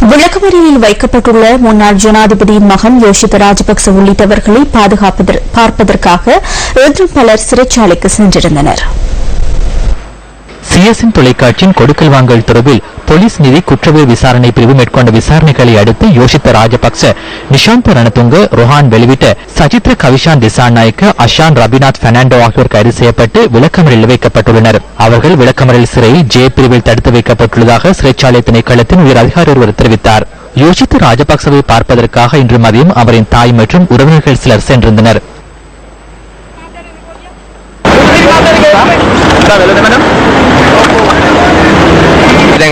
விளக்கமறியலில் வைக்கப்பட்டுள்ள முன்னாள் ஜனாதிபதியின் மகன் யோஷித ராஜபக்ச உள்ளிட்டவர்களை பாதுகாப்பதற்- பார்ப்பதற்காக இன்றும் பலர் சிறைச்சாலைக்கு சென்றிருந்தனர். சிஎஸ்என் தொலைக்காட்சியின் கொடுக்கல் வாங்கல் தொடர்பில் போலீஸ் நிதி குற்றவியல் விசாரணை பிரிவு மேற்கொண்ட விசாரணைகளை அடுத்து யோசித்த ராஜபக்ச நிஷாந்த் ரணதுங்க ரொஹான் வெளிவிட்ட சஜித்ர கவிஷான் திசாநாயக்க அஷான் ரபிநாத் பெர்னாண்டோ ஆகியோர் கைது செய்யப்பட்டு விளக்கமறியலில் வைக்கப்பட்டுள்ளனர். அவர்கள் விளக்கமறியல் சிறையில் ஜே பிரிவில் தடுத்து வைக்கப்பட்டுள்ளதாக சிறைச்சாலை திணைக்களத்தின் உயர் அதிகாரி ஒருவர் தெரிவித்தார். யோசித்த ராஜபக்சவை பார்ப்பதற்காக இன்று மதியம் அவரின் தாய் மற்றும் உறவினர்கள் சிலர் சென்றிருந்தனர்.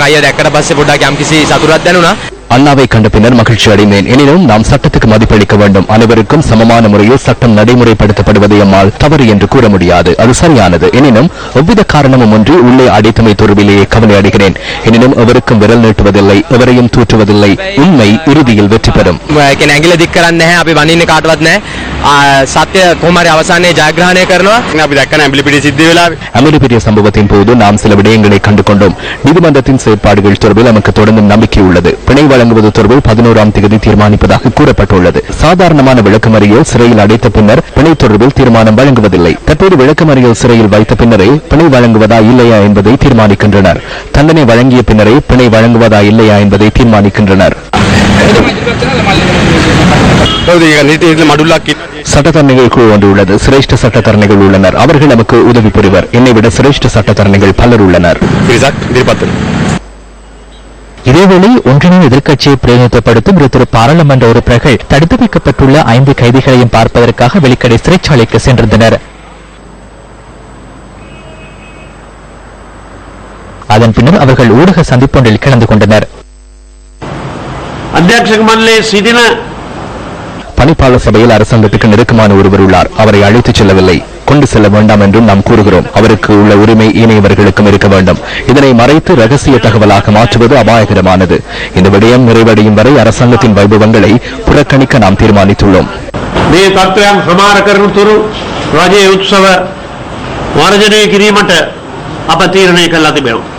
දැන් අයියා දැක්කට පස්සේ පොඩ්ඩක් යම්කිසි සතුටක් දැනුණා. அண்ணாவை கண்ட பின்னர் மகிழ்ச்சி அடைந்தேன். எனினும் நாம் சட்டத்துக்கு மதிப்பளிக்க வேண்டும். அனைவருக்கும் சமமான முறையில் சட்டம் நடைமுறைப்படுத்தப்படுவதை அம்மால் தவறு என்று கூற முடியாது. அது சரியானது. எனினும் எவ்வித காரணமும் ஒன்றி உள்ளே அடித்தமை தொடர்பிலேயே கவலை அடைகிறேன். எனினும் எவருக்கும் விரல் நீட்டுவதில்லை எவரையும் தூற்றுவதில்லை. உண்மை இறுதியில் வெற்றி பெறும். சத்திய குமாரி அவசானே ஜாகிரகணே அமிலிபிரிய சம்பவத்தின் போது நாம் சில விடயங்களை கண்டுகொண்டோம். நீதிமன்றத்தின் செயற்பாடுகள் தொடர்பில் நமக்கு தொடர்ந்து நம்பிக்கை உள்ளது. பிணைவாய் வழங்குவது தொடர்பில் பதினோராம் தேதி தீர்மானிப்பதாக கூறப்பட்டுள்ளது. சாதாரணமான விளக்கமறியல் சிறையில் அடைத்த பின்னர் பிணை தொடர்பில் தீர்மானம் வழங்குவதில்லை. தற்போது விளக்கமறியல் சிறையில் வைத்த பின்னரே பிணை வழங்குவதா இல்லையா என்பதை தீர்மானிக்கின்றனர். தண்டனை வழங்கிய பின்னரே பிணை வழங்குவதா இல்லையா என்பதை தீர்மானிக்கின்றனர். சட்டத்தரணிகள் குழு ஒன்று உள்ளது. சிரேஷ்ட சட்டத்தரணிகள் உள்ளனர். அவர்கள் நமக்கு உதவி புரிவர். என்னை விட சிரேஷ்ட சட்டத்தரணிகள் பலர் உள்ளனர். இதேவேளை ஒன்றிணைய எதிர்க்கட்சியை பிரதிநிதித்துவப்படுத்தும் இரு பாராளுமன்ற உறுப்பினர்கள் தடுத்து வைக்கப்பட்டுள்ள ஐந்து கைதிகளையும் பார்ப்பதற்காக வெளிக்கடை சிறைச்சாலைக்கு சென்றிருந்தனர். அதன் பின்னர் அவர்கள் ஊடக சந்திப்பொன்றில் கலந்து கொண்டனர். பணிப்பாளர் சபையில் அரசாங்கத்துக்கு நெருக்கமான ஒருவர் உள்ளார். அவரை அழைத்துச் செல்லவில்லை. கொண்டு செல்ல வேண்டாம் என்றும் நாம் கூறுகிறோம் அவருக்கு உள்ள உரிமை ஏனையவர்களுக்கும் இருக்க வேண்டும் இதனை மறைத்து ரகசிய தகவலாக மாற்றுவது அபாயகரமானது இந்த விடயம் நிறைவடையும் வரை அரசாங்கத்தின் வைபவங்களை புறக்கணிக்க நாம் தீர்மானித்துள்ளோம் මේ තත්ත්වයන් ප්‍රමාණ කරන තුරු රජයේ උත්සව වර්ජනය කිරීමට අප තීරණය කළා තිබෙනවා.